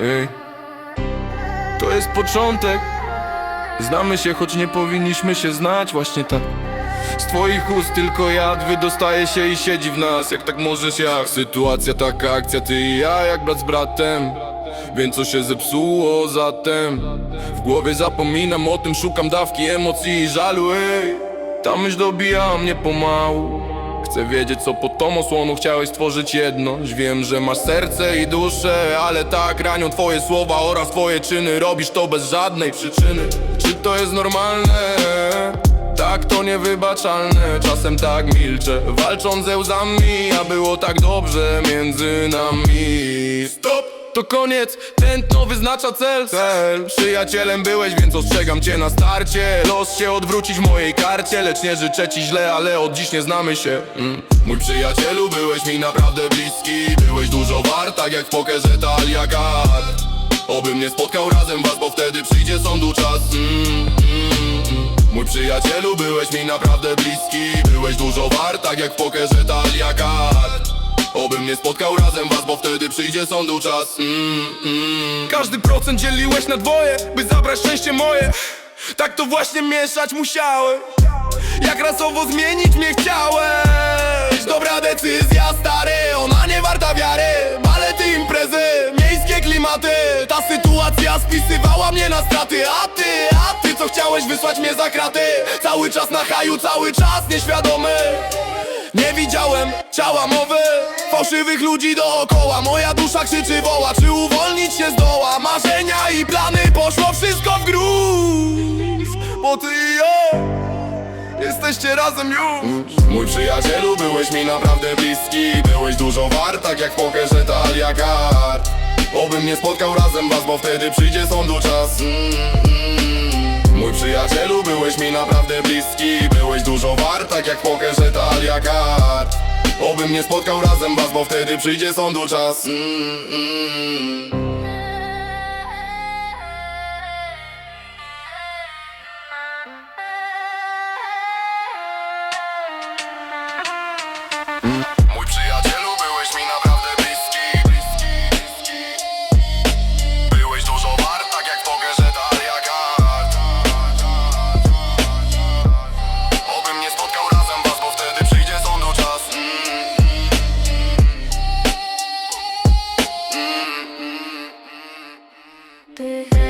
Ej. To jest początek. Znamy się, choć nie powinniśmy się znać Właśnie tak. Z twoich ust tylko jad wydostaje się i siedzi w nas. Jak tak możesz jak? Sytuacja taka, akcja ty i ja jak brat z bratem. Więc co się zepsuło zatem. W głowie zapominam o tym, szukam dawki emocji i żalu ej. Ta myśl dobija mnie pomału Chcę wiedzieć co pod tą osłoną chciałeś stworzyć jedność. Wiem, że masz serce i duszę Ale tak ranią twoje słowa oraz twoje czyny. Robisz to bez żadnej przyczyny. Czy to jest normalne? Tak to niewybaczalne. Czasem tak milczę Walcząc ze łzami A było tak dobrze między nami. Stop! To koniec, tętno wyznacza cel. Cel, przyjacielem byłeś, więc ostrzegam cię na starcie. Los się odwrócić w mojej karcie Lecz nie życzę ci źle, ale od dziś nie znamy się. Mm. Mój przyjacielu, byłeś mi naprawdę bliski. Byłeś dużo wart, tak jak w pokerze talia kart Obym nie spotkał razem was, bo wtedy przyjdzie sądu czas. Mm, mm, mm. Mój przyjacielu, byłeś mi naprawdę bliski. Byłeś dużo wart, tak jak w pokerze talia kart Obym nie spotkał razem was, bo wtedy przyjdzie sądu czas. Mm, mm. Każdy procent dzieliłeś na dwoje, by zabrać szczęście moje. Tak to właśnie mieszać musiałem Jak rasowo zmienić mnie chciałeś? Dobra decyzja stary, ona nie warta wiary. Balety, imprezy, miejskie klimaty. Ta sytuacja spisywała mnie na straty. A ty, a ty co chciałeś wysłać mnie za kraty? Cały czas na haju, cały czas nieświadomy nie widziałem ciała mowy Fałszywych ludzi dookoła. Moja dusza krzyczy woła Czy uwolnić się zdoła? Marzenia i plany Poszło wszystko w gruz. Bo ty i ja Jesteście razem już. Mój przyjacielu, byłeś mi naprawdę bliski. Byłeś dużo wart, tak jak w pokerze talia kart. Obym nie spotkał razem was, bo wtedy przyjdzie sądu czas. Mm, Mój przyjacielu, byłeś mi naprawdę bliski. Byłeś dużo wart, tak jak w pokerze talia kart Obym nie spotkał razem was, bo wtedy przyjdzie sądu czas mm, mm. Yeah.